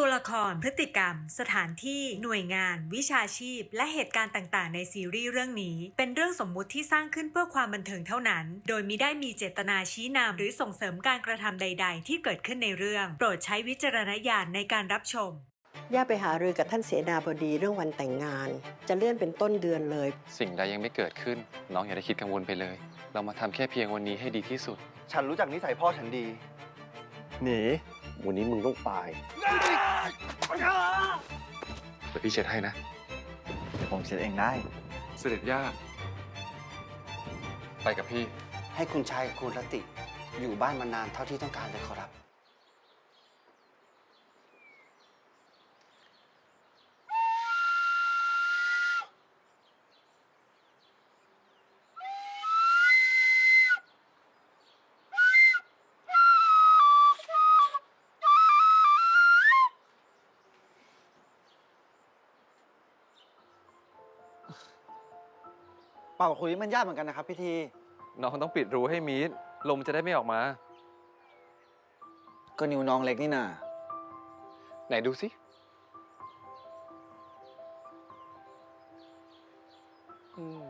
ตัวละครพฤติกรรม สถานที่หน่วยงาน วิชาชีพ และเหตุการณ์ต่างๆ ในซีรีส์เรื่องนี้ เป็นเรื่องสมมุติที่สร้างขึ้นเพื่อความบันเทิงเท่านั้น โดยมิได้มีเจตนาชี้นำหรือส่งเสริมการกระทำใด ๆ ที่เกิดขึ้นในเรื่อง โปรดใช้วิจารณญาณในการรับชมย่าไปหารือกับท่านเสนาบดีเรื่องวันแต่งงาน จะเลื่อนเป็นต้นเดือนเลย สิ่งใดยังไม่เกิดขึ้น น้องอย่าได้คิดกังวลไปเลย เรามาทำแค่เพียงวันนี้ให้ดีที่สุด ฉันรู้จักนิสัยพ่อฉันดี หนี วันนี้มึงต้องตาย เดี๋ยวพี่เช็ดให้นะ เดี๋ยวผมเช็ดเองได้ เสด็จย่า ไปกับพี่ ให้คุณชายกับคุณรติอยู่บ้านมานานเท่าที่ต้องการเลยขอรับ เป่าคุยมันยากเหมือนกันนะครับ พี่ทีน้องต้องปิดรูให้มีดลมจะได้ไม่ออกมา ก็นิ้วน้องเล็กนี่นาไหนดูสิอืม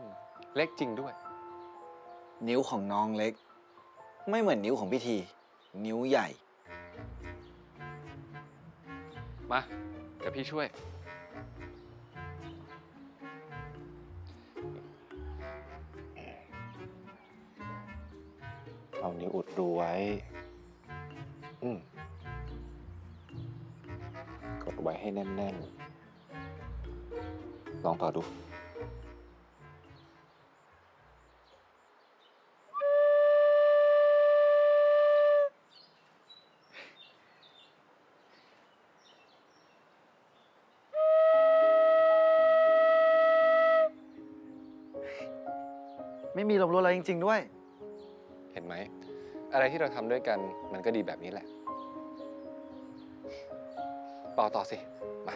เล็กจริงด้วย นิ้วของน้องเล็ก ไม่เหมือนนิ้วของพี่ที นิ้วใหญ่ มา เดี๋ยวพี่ช่วย เอานิ้วอุดรูไว้ อืมกดไว้ให้แน่นๆ ลองต่อดูไม่มีลมรั่วอะไรจริง ๆ ด้วย ห็นไหม อะไรที่เราทำด้วยกันมันก็ดีแบบนี้แหละ เป่าต่อสิ มา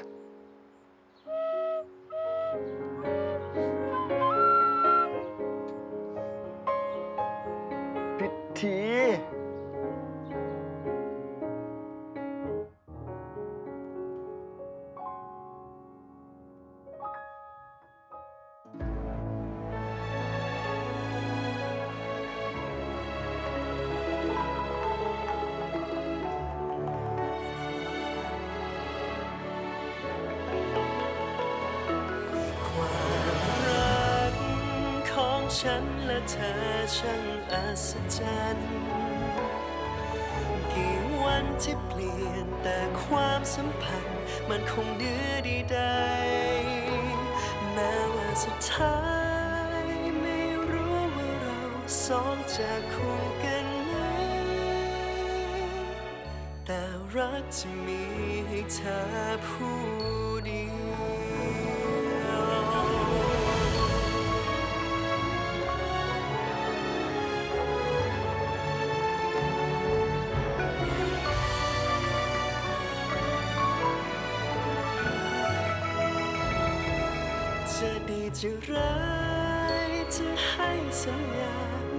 ฉันและเธอช่างอัศจรรย์ กี่วันที่เปลี่ยนแต่ความสัมพันธ์ มันคงเดือดีใด แม้ว่าสุดท้ายไม่รู้ว่าเราสองจะคู่กันไหมแต่รักจะมีให้เธอผู้เดียว จะดีจะร้ายจะให้สัญญา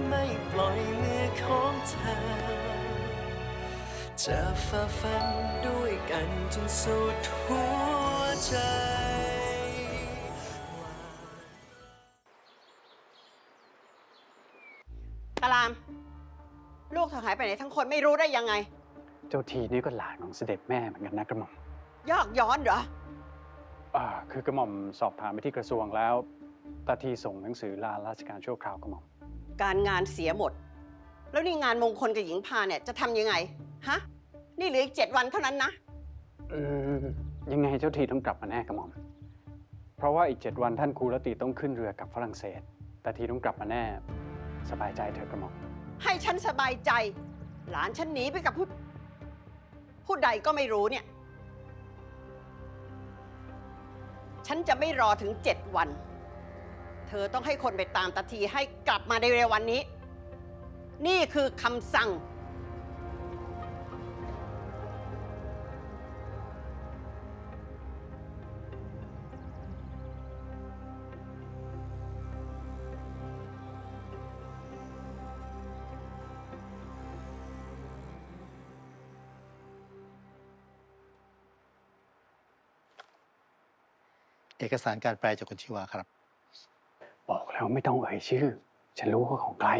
ไม่ปล่อยมือของเธอ จะฝ่าฟันด้วยกันจนสุดหัวใจกะลาม ลูกเธอหายไปไหนทั้งคนไม่รู้ได้ยังไง เจ้าทีนี่ก็หลานของเสด็จแม่เหมือนกันนะกระหม่อม ยอกย้อนเหรอ อ่าคือกระหม่อมสอบถามไปที่กระทรวงแล้วตาทีส่งหนังสือลาราชการชั่วคราวกระหม่อม การงานเสียหมด แล้วนี่งานมงคลกับหญิงพาเนี่ยจะทำยังไง ฮะ นี่เหลืออีกเจ็ดวันเท่านั้นนะ อืมยังไงเจ้าทีต้องกลับมาแน่กระหม่อม เพราะว่าอีกเจ็ดวันท่านครูรติต้องขึ้นเรือกลับฝรั่งเศส แต่ทีต้องกลับมาแน่ สบายใจเถอะกระหม่อม ให้ฉันสบายใจ หลานฉันหนีไปกับผู้ผู้ใดก็ไม่รู้เนี่ย ฉันจะไม่รอถึงเจ็ดวัน เธอต้องให้คนไปตามตาทีให้กลับมาในเร็ววันนี้ นี่คือคำสั่ง เอกสารการแปลจากคุณชิวาครับ บอกแล้วไม่ต้องเอ่ยชื่อ ฉันรู้ว่าของใคร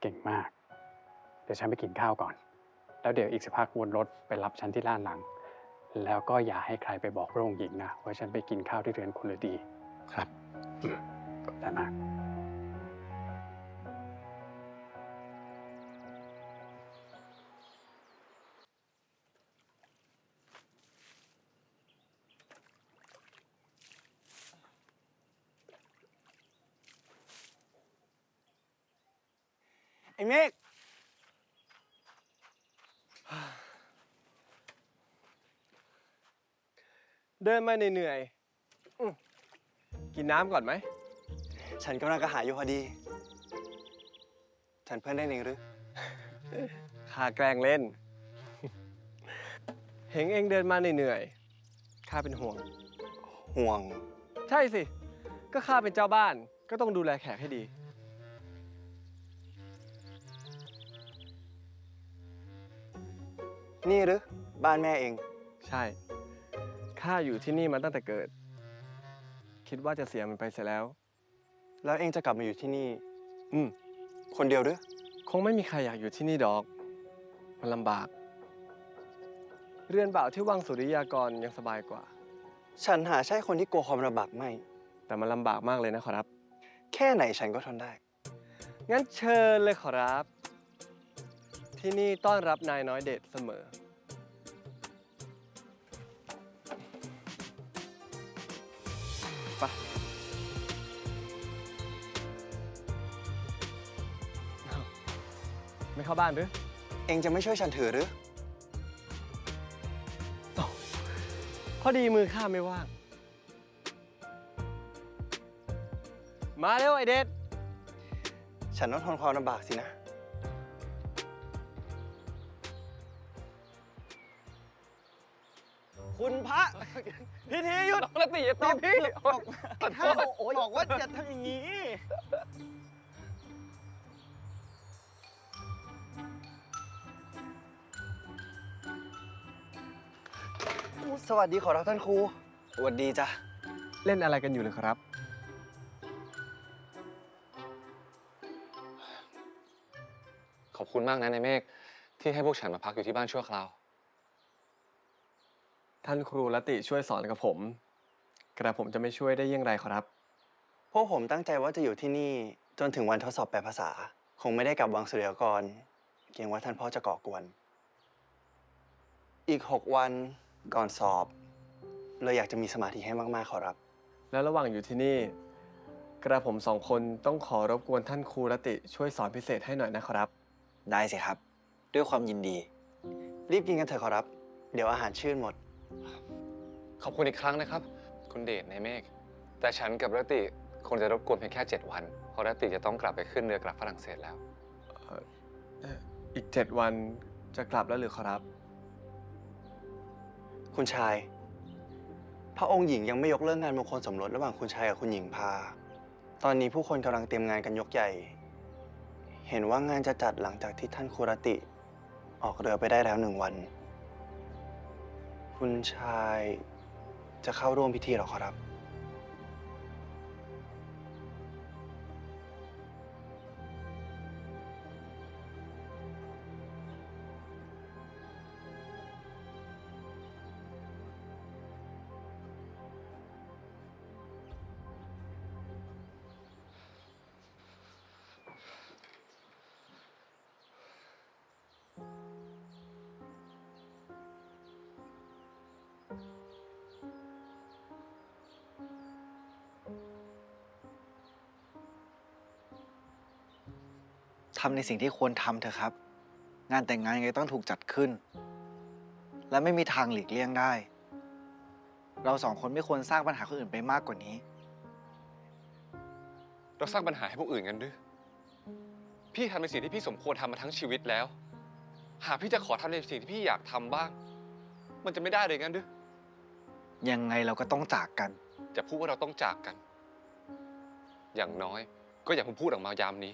เก่งมาก เดี๋ยวฉันไปกินข้าวก่อน แล้วเดี๋ยวอีกสักพักวนรถไปรับฉันที่ล้านหลัง แล้วก็อย่าให้ใครไปบอกโรงหญิงนะว่าฉันไปกินข้าวที่เรือนคุณฤดี ครับอืมขอบใจมาก ไอ้เมฆเดินมาเหนื่อยๆอื้อกินน้ำก่อนไหม ฉันกำลังกระหายอยู่พอดี ฉันเพื่อนได้เองหรือ ข้าแกล้งเล่น เห็นเองเดินมาเหนื่อยๆข้าเป็นห่วง ห่วง ใช่สิ ก็ข้าเป็นเจ้าบ้านก็ต้องดูแลแขกให้ดี นี่หรือบ้านแม่เอง ใช่ ข้าอยู่ที่นี่มาตั้งแต่เกิด คิดว่าจะเสียมันไปเสียแล้ว แล้วเองจะกลับมาอยู่ที่นี่ อืม คนเดียวหรือ คงไม่มีใครอยากอยู่ที่นี่ดอก มันลำบาก เรือนบ่าวที่วังสุริยากรยังสบายกว่า ฉันหาใช่คนที่กลัวความลำบากไม่ แต่มันลำบากมากเลยนะขอรับ แค่ไหนฉันก็ทนได้ งั้นเชิญเลยขอรับ ที่นี่ต้อนรับนายน้อยเดชเสมอ ไปะไม่เข้าบ้านหรือ เองจะไม่ช่วยฉันถือหรือ พอดีมือข้าไม่ว่าง มาเร็วไอเดช ฉันต้องทนความลำบากสินะ คุณพระ พิธีหยุดแล้วตีตีพี่บอกบอกว่าอย่าทำอย่างนี้ สวัสดีขอรับท่านครู สวัสดีจ้ะ เล่นอะไรกันอยู่เลยครับ ขอบคุณมากนะนายเมฆที่ให้พวกฉันมาพักอยู่ที่บ้านชั่วคราว ท่านครูละติช่วยสอนกับผม กระผมจะไม่ช่วยได้อยังไรครับ พวกผมตั้งใจว่าจะอยู่ที่นี่จนถึงวันทดสอบแปลภาษา คงไม่ได้กลับวังสุริยากร เกรงว่าท่านพ่อจะก่อกวน อีกหกวันก่อนสอบเลยอยากจะมีสมาธิให้มากๆขอรับ แล้วระหว่างอยู่ที่นี่ กระผมสองคนต้องขอรบกวนท่านครูละติช่วยสอนพิเศษให้หน่อยนะครับ ได้สิครับ ด้วยความยินดี รีบกินกันเถอะขอรับ เดี๋ยวอาหารชื่นหมด ขอบคุณอีกครั้งนะครับ คุณเดชนายเมฆแต่ฉันกับรตติคงจะรบกวนเพียงแค่ 7 วัน เพราะรตติจะต้องกลับไปขึ้นเรือกลับฝรั่งเศสแล้ว อีกเจ็ดวันจะกลับแล้วหรือครับ คุณชาย พระองค์หญิงยังไม่ยกเลิกงานมงคลสมรสระหว่างคุณชายกับคุณหญิงพา ตอนนี้ผู้คนกำลังเตรียมงานกันยกใหญ่ เห็นว่างานจะจัดหลังจากที่ท่านคุรติ ออกเรือไปได้แล้วหนึ่งวัน คุณชายจะเข้าร่วมพิธีหรอครับ ทำในสิ่งที่ควรทำเถอะครับ งานแต่งงานยังไงต้องถูกจัดขึ้น และไม่มีทางหลีกเลี่ยงได้ เราสองคนไม่ควรสร้างปัญหาคนอื่นไปมากกว่านี้ เราสร้างปัญหาให้พวกอื่นกันด้วยพี่ทำในสิ่งที่พี่สมควรทำมาทั้งชีวิตแล้ว หากพี่จะขอทำในสิ่งที่พี่อยากทำบ้าง มันจะไม่ได้เลยงั้นด้วยยังไงเราก็ต้องจากกัน จะพูดว่าเราต้องจากกัน อย่างน้อยก็อย่าเพิ่งพูดออกมายามนี้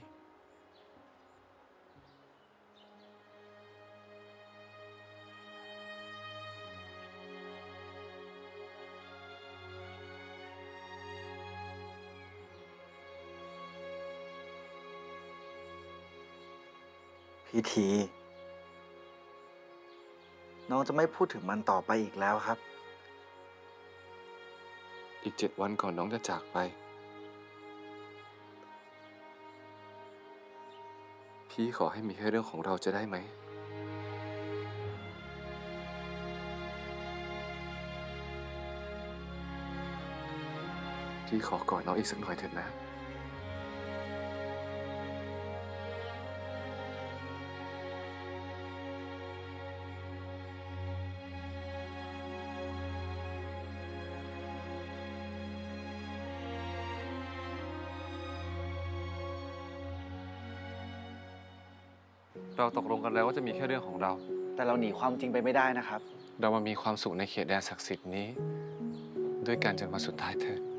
พี่ทีน้องจะไม่พูดถึงมันต่อไปอีกแล้วครับ อีกเจ็ดวันก่อนน้องจะจากไป พี่ขอให้มีแค่เรื่องของเราจะได้ไหม พี่ขอกอดน้องอีกสักหน่อยเถิดนะ เราตกลงกันแล้วว่าจะมีแค่เรื่องของเรา แต่เราหนีความจริงไปไม่ได้นะครับ เรามามีความสุขในเขตแดนศักดิ์สิทธิ์นี้ ด้วยกันจนวันสุดท้ายเถิด